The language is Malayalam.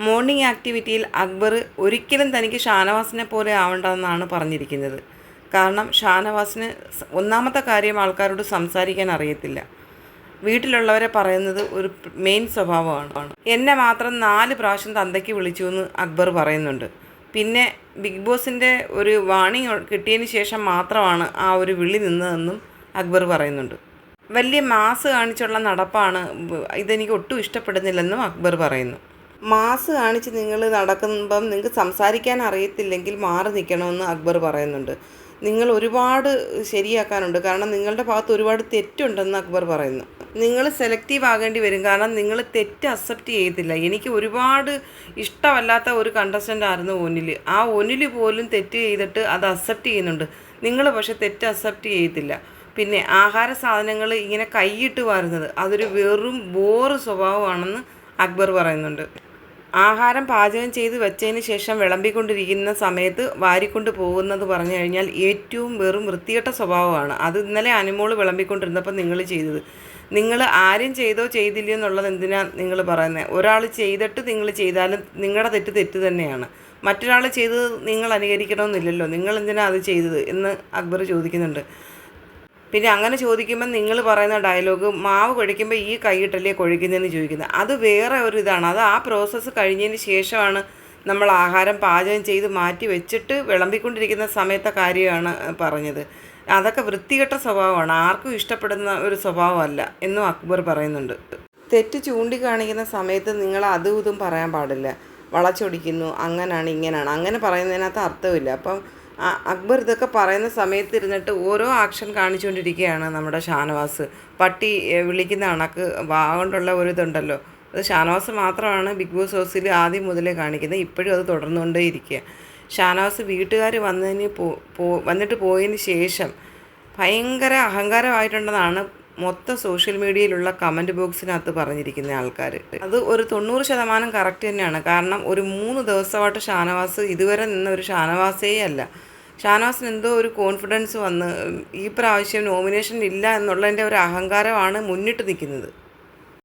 മോർണിംഗ് ആക്ടിവിറ്റിയിൽ അക്ബർ ഒരിക്കലും തനിക്ക് ഷാനവാസിനെ പോലെ ആവേണ്ടതെന്നാണ് പറഞ്ഞിരിക്കുന്നത്. കാരണം ഷാനവാസിന് ഒന്നാമത്തെ കാര്യം ആൾക്കാരോട് സംസാരിക്കാൻ അറിയത്തില്ല. വീട്ടിലുള്ളവരെ പറയുന്നത് ഒരു മെയിൻ സ്വഭാവമാണ്. എന്നെ മാത്രം നാല് പ്രാവശ്യം തന്തയ്ക്ക് വിളിച്ചു എന്ന് അക്ബർ പറയുന്നുണ്ട്. പിന്നെ ബിഗ് ബോസിന്റെ ഒരു വാണിംഗ് കിട്ടിയതിന് ശേഷം മാത്രമാണ് ആ ഒരു വിളി നിന്നതെന്നും അക്ബർ പറയുന്നുണ്ട്. വലിയ മാസ് കാണിച്ചുള്ള നടപ്പാണ് ഇതെനിക്ക് ഒട്ടും ഇഷ്ടപ്പെടുന്നില്ലെന്നും അക്ബർ പറയുന്നു. മാസ് കാണിച്ച് നിങ്ങൾ നടക്കുമ്പം നിങ്ങൾക്ക് സംസാരിക്കാൻ അറിയത്തില്ലെങ്കിൽ മാറി നിൽക്കണമെന്ന് അക്ബർ പറയുന്നുണ്ട്. നിങ്ങൾ ഒരുപാട് ശരിയാക്കാനുണ്ട്. കാരണം നിങ്ങളുടെ ഭാഗത്ത് ഒരുപാട് തെറ്റുണ്ടെന്ന് അക്ബർ പറയുന്നു. നിങ്ങൾ സെലക്റ്റീവ് ആകേണ്ടി വരും. കാരണം നിങ്ങൾ തെറ്റ് അക്സെപ്റ്റ് ചെയ്തില്ല എനിക്ക് ഒരുപാട് ഇഷ്ടമല്ലാത്ത ഒരു കണ്ടസ്റ്റന്റ് ആയിരുന്നു ഒനിൽ ആ ഒനിൽ പോലും തെറ്റ് ചെയ്തിട്ട് അത് അക്സെപ്റ്റ് ചെയ്യുന്നുണ്ട്. നിങ്ങൾ പക്ഷെ തെറ്റ് അക്സെപ്റ്റ് ചെയ്തില്ല പിന്നെ ആഹാര സാധനങ്ങൾ ഇങ്ങനെ കൈയിട്ട് വാരുന്നത് അതൊരു വെറും ബോറ് സ്വഭാവമാണെന്ന് അക്ബർ പറയുന്നുണ്ട്. ആഹാരം പാചകം ചെയ്ത് വെച്ചതിന് ശേഷം വിളമ്പിക്കൊണ്ടിരിക്കുന്ന സമയത്ത് വാരിക്കൊണ്ട് പോകുന്നത് പറഞ്ഞു കഴിഞ്ഞാൽ ഏറ്റവും വെറും വൃത്തികെട്ട സ്വഭാവമാണ്. അത് ഇന്നലെ അനുമോൾ വിളമ്പിക്കൊണ്ടിരുന്നപ്പോൾ നിങ്ങൾ ചെയ്തത്. നിങ്ങൾ ആരും ചെയ്തോ ചെയ്തില്ലയോ എന്നുള്ളത് എന്തിനാണ് നിങ്ങൾ പറയുന്നത് ഒരാൾ ചെയ്തിട്ട് നിങ്ങൾ ചെയ്താലും നിങ്ങളുടെ തെറ്റ് തെറ്റ് തന്നെയാണ്. മറ്റൊരാൾ ചെയ്തത് നിങ്ങൾ അനുകരിക്കണമെന്നില്ലല്ലോ. നിങ്ങൾ എന്തിനാണ് അത് ചെയ്തത് എന്ന് അക്ബർ ചോദിക്കുന്നുണ്ട്. പിന്നെ അങ്ങനെ ചോദിക്കുമ്പോൾ നിങ്ങൾ പറയുന്ന ഡയലോഗ് മാവ് കുഴയ്ക്കുമ്പോൾ ഈ കൈയിട്ടല്ലേ കുഴയ്ക്കുന്നതെന്ന് ചോദിക്കുന്നത്. അത് വേറെ ഒരു ഇതാണ്. അത് ആ പ്രോസസ്സ് കഴിഞ്ഞതിന് ശേഷമാണ് നമ്മൾ ആഹാരം പാചകം ചെയ്ത് മാറ്റി വെച്ചിട്ട് വിളമ്പിക്കൊണ്ടിരിക്കുന്ന സമയത്തെ കാര്യമാണ് പറഞ്ഞത്. അതൊക്കെ വൃത്തികെട്ട സ്വഭാവമാണ്. ആർക്കും ഇഷ്ടപ്പെടുന്ന ഒരു സ്വഭാവമല്ല എന്നും അക്ബർ പറയുന്നുണ്ട്. തെറ്റ് ചൂണ്ടിക്കാണിക്കുന്ന സമയത്ത് നിങ്ങൾ അതും ഇതും പറയാൻ പാടില്ല. വളച്ചൊടിക്കുന്നു അങ്ങനാണ് ഇങ്ങനെയാണ് അങ്ങനെ പറയുന്നതിനകത്ത് അർത്ഥമില്ല. അപ്പം അക്ബർ ഇതൊക്കെ പറയുന്ന സമയത്ത് ഇരുന്നിട്ട് ഓരോ ആക്ഷൻ കാണിച്ചുകൊണ്ടിരിക്കുകയാണ് നമ്മുടെ ഷാനവാസ്. പട്ടി വിളിക്കുന്ന കണക്ക് വാ കൊണ്ടുള്ള ഒരു ഇതുണ്ടല്ലോ. അത് ഷാനവാസ് മാത്രമാണ് ബിഗ് ബോസ് ഹൗസിൽ ആദ്യം മുതലേ കാണിക്കുന്നത്. ഇപ്പോഴും അത് തുടർന്നുകൊണ്ടേ ഇരിക്കുക ഷാനവാസ് വീട്ടുകാർ വന്നതിന് പോ- വന്നിട്ട് പോയതിന് ശേഷം ഭയങ്കര അഹങ്കാരമായിട്ടുണ്ടെന്നാണ് മൊത്തം സോഷ്യൽ മീഡിയയിലുള്ള കമന്റ് ബോക്സിനകത്ത് പറഞ്ഞിരിക്കുന്ന ആൾക്കാർ അത് ഒരു തൊണ്ണൂറ് ശതമാനം കറക്റ്റ് തന്നെയാണ്. കാരണം ഒരു മൂന്ന് ദിവസമായിട്ട് ഷാനവാസ് ഇതുവരെ നിന്ന ഒരു ഷാനവാസേ അല്ല. ഷാനവാസിന് എന്തോ ഒരു കോൺഫിഡൻസ് വന്ന് ഈ പ്രാവശ്യം നോമിനേഷൻ ഇല്ല എന്നുള്ളതിന്റെ ഒരു അഹങ്കാരമാണ് മുന്നിട്ട് നിൽക്കുന്നത്.